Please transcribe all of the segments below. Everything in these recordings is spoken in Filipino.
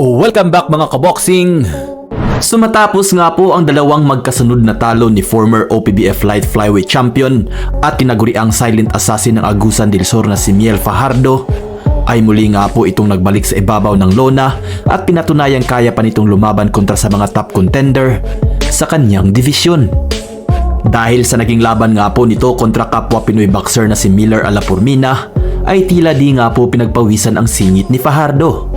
Welcome back mga kaboxing! Sumatapos nga po ang dalawang magkasunod na talo ni former OPBF Light Flyweight Champion at tinaguriang silent assassin ng Agusan del Sur na si Miel Fajardo, ay muli nga po itong nagbalik sa ibabaw ng lona at pinatunayang kaya pa nitong lumaban kontra sa mga top contender sa kanyang divisyon. Dahil sa naging laban nga po nito kontra kapwa Pinoy boxer na si Miller Alapurmina, ay tila di nga po pinagpawisan ang singit ni Fajardo.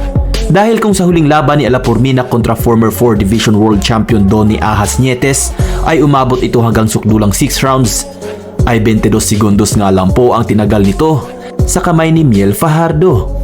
Dahil kung sa huling laban ni Alapurmina kontra former 4 Division World Champion Donny Ahas Nietes ay umabot ito hanggang sukdulang 6 rounds, ay 22 segundos nga lang po ang tinagal nito sa kamay ni Miel Fajardo.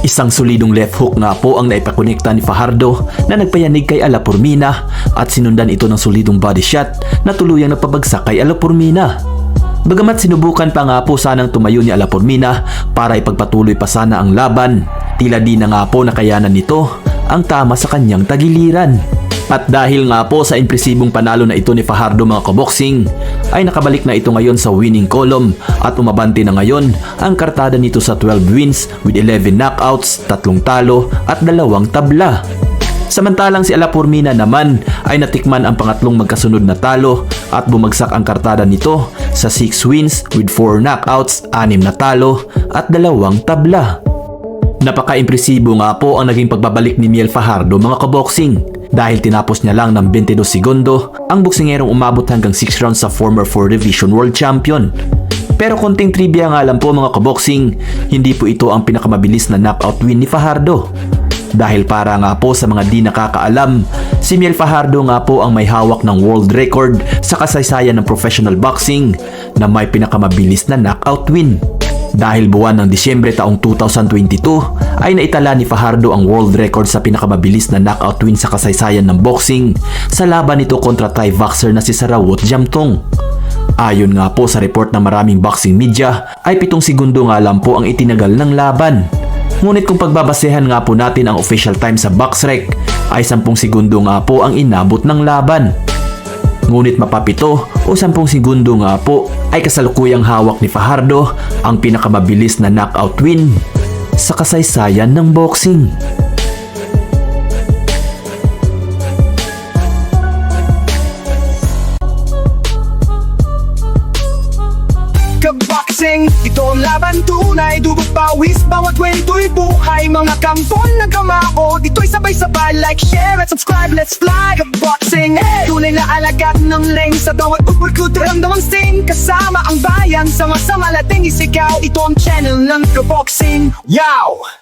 Isang solidong left hook nga po ang naipakonekta ni Fajardo na nagpayanig kay Alapurmina at sinundan ito ng solidong body shot na tuluyang napabagsak kay Alapurmina. Bagamat sinubukan pa nga po sanang tumayo ni Alapurmina para ipagpatuloy pa sana ang laban, tila di na nga po nakayanan nito ang tama sa kanyang tagiliran. At dahil nga po sa impresibong panalo na ito ni Fajardo mga kaboxing, ay nakabalik na ito ngayon sa winning column at umabante na ngayon ang kartada nito sa 12 wins with 11 knockouts, tatlong talo at dalawang tabla. Samantalang si Alapurmina naman ay natikman ang pangatlong magkasunod na talo at bumagsak ang kartada nito sa 6 wins with 4 knockouts, 6 na talo at dalawang tabla. Napaka-impresibo nga po ang naging pagbabalik ni Miel Fajardo mga kaboxing dahil tinapos niya lang ng 22 segundo ang boksingerong umabot hanggang 6 rounds sa former 4 Division World Champion. Pero konting trivia nga lang po mga kaboxing, hindi po ito ang pinakamabilis na knockout win ni Fajardo. Dahil para nga po sa mga di nakakaalam, si Miel Fajardo nga po ang may hawak ng world record sa kasaysayan ng professional boxing na may pinakamabilis na knockout win. Dahil buwan ng Disyembre taong 2022 ay naitala ni Fajardo ang world record sa pinakamabilis na knockout win sa kasaysayan ng boxing sa laban nito kontra Thai boxer na si Sarawot Jamtong. Ayon nga po sa report ng maraming boxing media ay pitong segundo nga lang po ang itinagal ng laban. Ngunit kung pagbabasehan nga po natin ang official time sa BoxRec ay 10 segundo nga po ang inabot ng laban. Ngunit mapapito o 10 segundo nga po ay kasalukuyang hawak ni Fajardo ang pinakamabilis na knockout win sa kasaysayan ng boxing. Kaboxing, ito ang laban tunay Dugot pawis, bawat kwento'y buhay. Mga kampon ng kamao Dito'y sabay-sabay. Like, share at subscribe Let's fly Kaboxing, hey! Tunay na alagat ng leng Sa bawat upurkut Ramdamang sing Kasama ang bayan. Sama-sama nating isigaw Ito ang channel ng Kaboxing Yow!